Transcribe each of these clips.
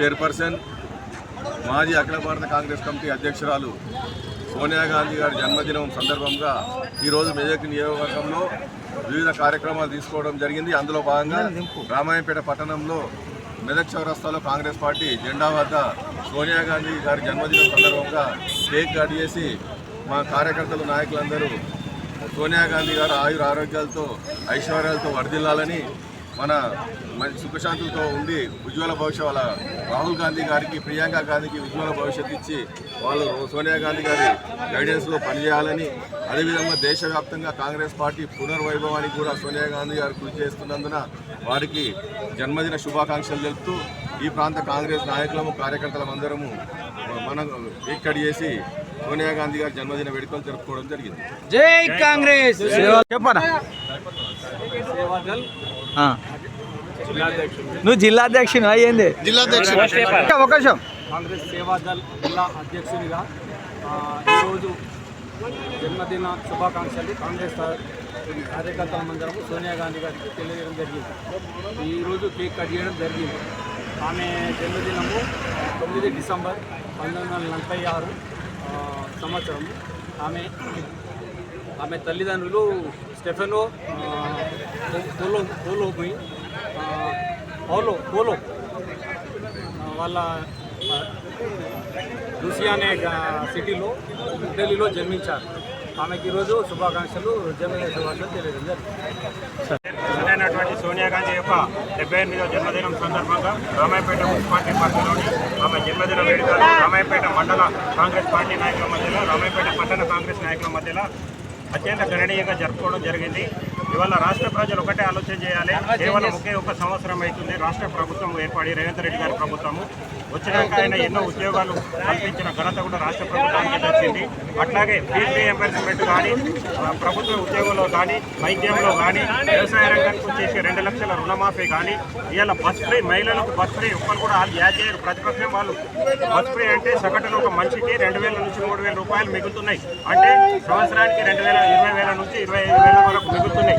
Chairperson మాజీ అఖిల భారత Congress committee అధ్యక్షురాలు సోనియా గాంధీ గారి జన్మదినం సందర్భంగా ఈరోజు మెజక్ నియోజకవర్గంలో వివిధ కార్యక్రమాలు తీసుకోవడం జరిగింది. అందులో భాగంగా రామాయంపేట పట్టణంలో మెదక్ చౌరస్తాలో కాంగ్రెస్ పార్టీ జెండా వద్ద సోనియా గాంధీ గారి జన్మదినం సందర్భంగా కేక్ కట్ చేసి మా కార్యకర్తలు నాయకులందరూ సోనియా గాంధీ గారు ఆయుర ఆరోగ్యాలతో ఐశ్వర్యాలతో వర్ధిల్లాలని మన మంచి సుఖశాంతులతో ఉండి ఉజ్వల భవిష్యత్ వాళ్ళ రాహుల్ గాంధీ గారికి ప్రియాంక గాంధీకి ఉజ్వల భవిష్యత్తు ఇచ్చి వాళ్ళు సోనియా గాంధీ గారి గైడెన్స్లో పనిచేయాలని అదేవిధంగా దేశవ్యాప్తంగా కాంగ్రెస్ పార్టీ పునర్వైభవానికి కూడా సోనియా గాంధీ గారు కృషి చేస్తున్నందున వారికి జన్మదిన శుభాకాంక్షలు తెలుపుతూ ఈ ప్రాంత కాంగ్రెస్ నాయకులము కార్యకర్తలం అందరము మనం ఇక్కడ చేసి సోనియా గాంధీ గారి జన్మదిన వేడుకలు జరుపుకోవడం జరిగింది. జై కాంగ్రెస్! చెప్పనా. నువ్వు జిల్లా అధ్యక్షుని అయ్యింది జిల్లా అధ్యక్షుడు నిమిషం కాంగ్రెస్ సేవాదల్ జిల్లా అధ్యక్షునిగా ఆ, ఈరోజు జన్మదిన శుభాకాంక్షలు కాంగ్రెస్ కార్యకర్తల మందరము సోనియా గాంధీ గారికి తెలియజేయడం జరిగింది. ఈరోజు కేక్ కట్ చేయడం జరిగింది. ఆమె జన్మదినము తొమ్మిది డిసెంబర్ పంతొమ్మిది వందల నలభై ఆరు ఆ, సంవత్సరం. ఆమె ఆమె తల్లిదండ్రులు స్టెఫెనో పోలో పోలో పోయి ఆ, పౌలో పోలో వాళ్ళ ఆ, లూసియా అనే సిటీలో ఢిల్లీలో జన్మించారు. ఆమెకి ఈరోజు శుభాకాంక్షలు జన్మదిన శుభాకాంక్షలు తెలియజేయడం జరిగింది. సోనియా గాంధీ యొక్క డెబ్బై ఎనిమిదవ జన్మదినం సందర్భంగా రామాయపేట మున్సిపాలిటీ పరిధిలోని ఆమె జన్మదిన వేడుకలు రామాయపేట మండల కాంగ్రెస్ పార్టీ నాయకుల మధ్యలో రామాయపేట పట్టణ కాంగ్రెస్ నాయకుల మధ్యలో అత్యంత గణనీయంగా జరుపుకోవడం జరిగింది. ఇవాళ రాష్ట్ర ప్రజలు ఒకటే ఆలోచన చేయాలి. కేవలం ఒకే ఒక సంవత్సరం అవుతుంది. రాష్ట్ర ప్రభుత్వం ఏర్పడి రేవంత్ రెడ్డి గారి ప్రభుత్వము. వచ్చినాక ఆయన ఎన్నో ఉద్యోగాలు కల్పించిన ఘనత కూడా రాష్ట్ర ప్రభుత్వానికి దక్కింది. అట్లాగే ఫీజు రియంబర్స్మెంట్ కానీ ప్రభుత్వ ఉద్యోగంలో కానీ వైద్యంలో కానీ వ్యవసాయ రంగానికి వచ్చేసి రెండు లక్షల రుణమాఫీ కానీ ఇవాళ బస్ ఫ్రీ మహిళలకు బస్ ఫ్రీ ఒక్కరు కూడా వాళ్ళు యాడ్ చేయరు. ప్రతిపక్షం వాళ్ళు బస్ ఫ్రీ అంటే సగటున ఒక మనిషికి రెండు వేల నుంచి మూడు వేల రూపాయలు మిగులుతున్నాయి. అంటే సంవత్సరానికి రెండు వేల ఇరవై వేల నుంచి ఇరవై ఐదు వేల వరకు మిగులుతున్నాయి.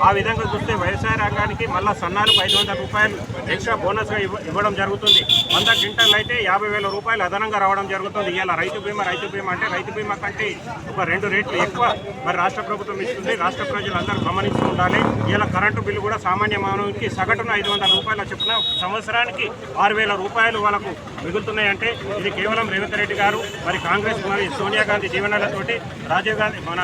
ఆ విధంగా చూస్తే వ్యవసాయ రంగానికి మళ్ళా సన్నాలకు ఐదు వందల రూపాయలు ఎక్స్ట్రా బోనస్గా ఇవ్వ- ఇవ్వడం జరుగుతుంది. వంద క్వింటల్ అయితే యాభై వేల రూపాయలు అదనంగా రావడం జరుగుతుంది. ఇలా రైతు బీమా రైతు బీమా అంటే రైతు బీమా కంటే ఒక రెండు రేట్లు ఎక్కువ మరి రాష్ట్ర ప్రభుత్వం ఇస్తుంది. రాష్ట్ర ప్రజలందరూ గమనిస్తూ ఉండాలి. ఇలా కరెంటు బిల్లు కూడా సామాన్య మానవునికి సగటున ఐదు వందల రూపాయల చొప్పున సంవత్సరానికి ఆరు వేల రూపాయలు వాళ్ళకు మిగులుతున్నాయంటే ఇది కేవలం రేవంత్ రెడ్డి గారు మరి కాంగ్రెస్ మరి సోనియా గాంధీ జీవనాలతోటి రాజీవ్ గాంధీ మన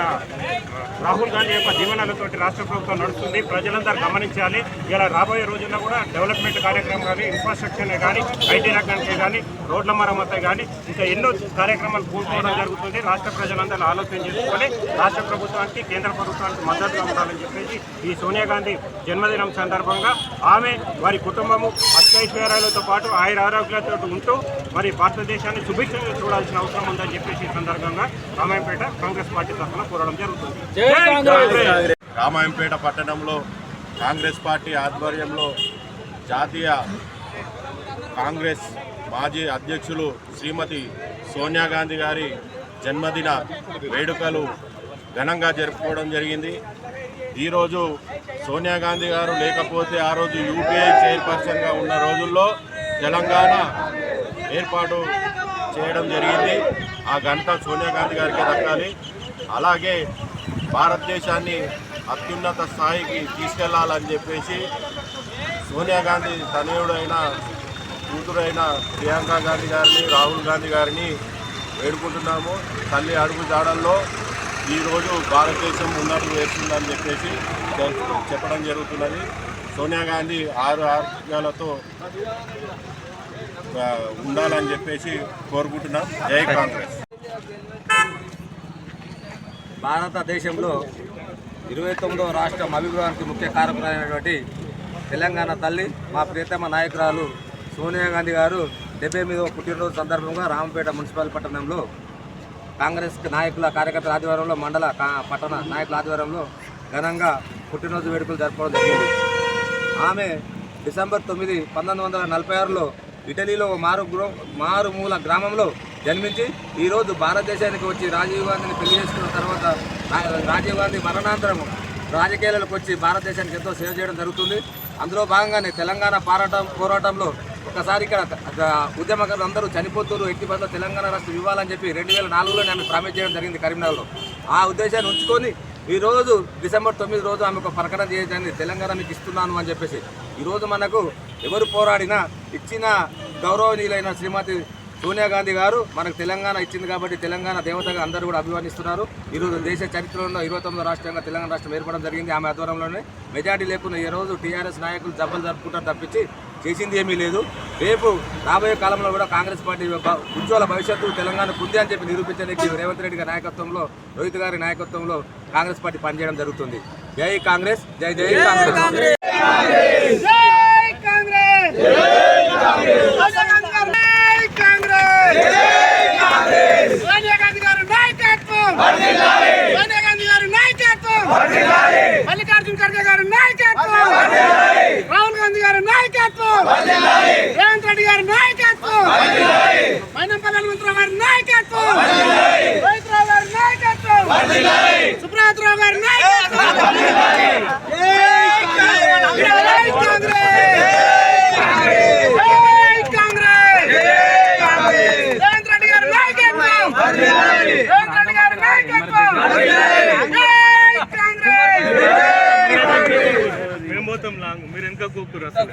రాహుల్ గాంధీ యొక్క జీవనాలతోటి రాష్ట్ర ప్రభుత్వం నడుస్తుంది. ప్రజలందరూ గమనించాలి. ఇలా రాబోయే రోజుల్లో కూడా డెవలప్మెంట్ కార్యక్రమం కానీ ఇన్ఫ్రాస్ట్రక్చర్ కానీ ఐటీ రంగానికి కానీ రోడ్ల మరమ్మతే కానీ ఇంకా ఎన్నో కార్యక్రమాలు పూర్తవడం జరుగుతుంది. రాష్ట్ర ప్రజలందరూ ఆలోచన చేసుకొని రాష్ట్ర ప్రభుత్వానికి కేంద్ర ప్రభుత్వానికి మద్దతుగా ఉండాలని చెప్పేసి ఈ సోనియా గాంధీ జన్మదినం సందర్భంగా ఆమె వారి కుటుంబము అత్యైశ్వర్యాలతో పాటు ఆయుర ఆరోగ్యాలతో ఉంటూ మరి భారతదేశాన్ని సుభిక్షంగా చూడాల్సిన అవసరం ఉందని చెప్పేసి ఈ సందర్భంగా రామాయంపేట కాంగ్రెస్ పార్టీ తరఫున కోరడం జరుగుతుంది. రామాయంపేట పట్టణంలో కాంగ్రెస్ పార్టీ ఆధ్వర్యంలో జాతీయ కాంగ్రెస్ మాజీ అధ్యక్షులు శ్రీమతి సోనియా గాంధీ గారి జన్మదిన వేడుకలు ఘనంగా జరుపుకోవడం జరిగింది. ఈరోజు సోనియా గాంధీ గారు లేకపోతే ఆ రోజు యూపీఐ చైర్పర్సన్గా ఉన్న రోజుల్లో తెలంగాణ ఏర్పాటు చేయడం జరిగింది. ఆ ఘనత సోనియా గాంధీ గారికి దక్కాలి. అలాగే భారతదేశాన్ని అత్యున్నత స్థాయికి తీసుకెళ్ళాలని చెప్పేసి సోనియా గాంధీ తనయుడైన కూతురైన ప్రియాంక గాంధీ గారిని రాహుల్ గాంధీ గారిని వేడుకుంటున్నాము. తల్లి అడుగు జాడల్లో ఈరోజు భారతదేశం ఉన్నట్టు వేస్తుందని చెప్పేసి చెప్పడం జరుగుతున్నది. సోనియా గాంధీ ఆరు ఆరోగ్యాలతో ఉండాలని చెప్పేసి కోరుకుంటున్నాం. జై కాంగ్రెస్. భారతదేశంలో ఇరవై తొమ్మిదవ రాష్ట్రం అభివృద్ధికి ముఖ్య కారకులైనటువంటి తెలంగాణ తల్లి మా ప్రియతమ నాయకురాలు సోనియా గాంధీ గారు డెబ్బై ఎనిమిదవ పుట్టినరోజు సందర్భంగా రామపేట మున్సిపల్ పట్టణంలో కాంగ్రెస్ నాయకుల కార్యకర్తల ఆధ్వర్యంలో మండల పట్టణ నాయకుల ఆధ్వర్యంలో ఘనంగా పుట్టినరోజు వేడుకలు జరపడం జరిగింది. ఆమె డిసెంబర్ తొమ్మిది పంతొమ్మిది వందల నలభై ఆరులో ఇటలీలో మారు మారుమూల గ్రామంలో జన్మించి ఈరోజు భారతదేశానికి వచ్చి రాజీవ్ గాంధీని పెళ్ళి చేసుకున్న తర్వాత రాజీవ్ గాంధీ మరణాంతరం రాజకీయాలకు వచ్చి భారతదేశానికి ఎంతో సేవ చేయడం జరుగుతుంది. అందులో భాగంగానే తెలంగాణ పోరాటం పోరాటంలో ఒకసారి ఒక్కసారి ఇక్కడ ఉద్యమకారులు అందరూ చనిపోతున్నారు. ఎట్టి బదులు తెలంగాణ రాష్ట్రం ఇవ్వాలని చెప్పి రెండు వేల నాలుగులో ఆమె ప్రామిస్ చేయడం జరిగింది కరీంనగర్లో. ఆ ఉద్దేశాన్ని ఉంచుకొని ఈరోజు డిసెంబర్ తొమ్మిది రోజు ఆమె ఒక ప్రకటన చేయడానికి తెలంగాణ మీకు ఇస్తున్నాను అని చెప్పేసి ఈరోజు మనకు ఎవరు పోరాడినా ఇచ్చిన గౌరవనీయులైన శ్రీమతి సోనియా గాంధీ గారు మనకు తెలంగాణ ఇచ్చింది కాబట్టి తెలంగాణ దేవతగా అందరూ కూడా అభివర్ణిస్తున్నారు ఈరోజు దేశ చరిత్రలో ఇరవై తొమ్మిదో రాష్ట్రంగా తెలంగాణ రాష్ట్రం ఏర్పడడం జరిగింది. ఆమె ఆధ్వర్యంలోనే మెజార్టీ లేకుండా ఈ రోజు టీఆర్ఎస్ నాయకులు జబ్బలు జరుపుకుంటారు తప్పించి చేసింది ఏమీ లేదు. రేపు రాబోయే కాలంలో కూడా కాంగ్రెస్ పార్టీ యొక్క ఉజ్వల భవిష్యత్తు తెలంగాణకు ఉంది అని చెప్పి నిరూపించడానికి రేవంత్ రెడ్డి గారి నాయకత్వంలో రోహిత్ గారి నాయకత్వంలో కాంగ్రెస్ పార్టీ పనిచేయడం జరుగుతుంది. జై కాంగ్రెస్ జై జై కాంగ్రెస్ జై కాంగ్రెస్ సోనియా గాంధీ గారు జై కాంగ్రెస్ సోనియా గాంధీ గారు నాయకత్వం సోనియా గాంధీ గారు నాయకత్వం మల్లికార్జున ఖర్గే గారు నాయకత్వం రాహుల్ గాంధీ గారు నాయకత్వం రేవంత్ రెడ్డి గారు నాయకత్వం! మైనంపల్లి హనుమంతరావు గారి నాయకత్వం! రోహిత్ రావు గారి నాయకత్వం! గారి కాంగ్రెస్! మేము పోతాం లాంగ్. మీరు వెనక కూకురు అసలు.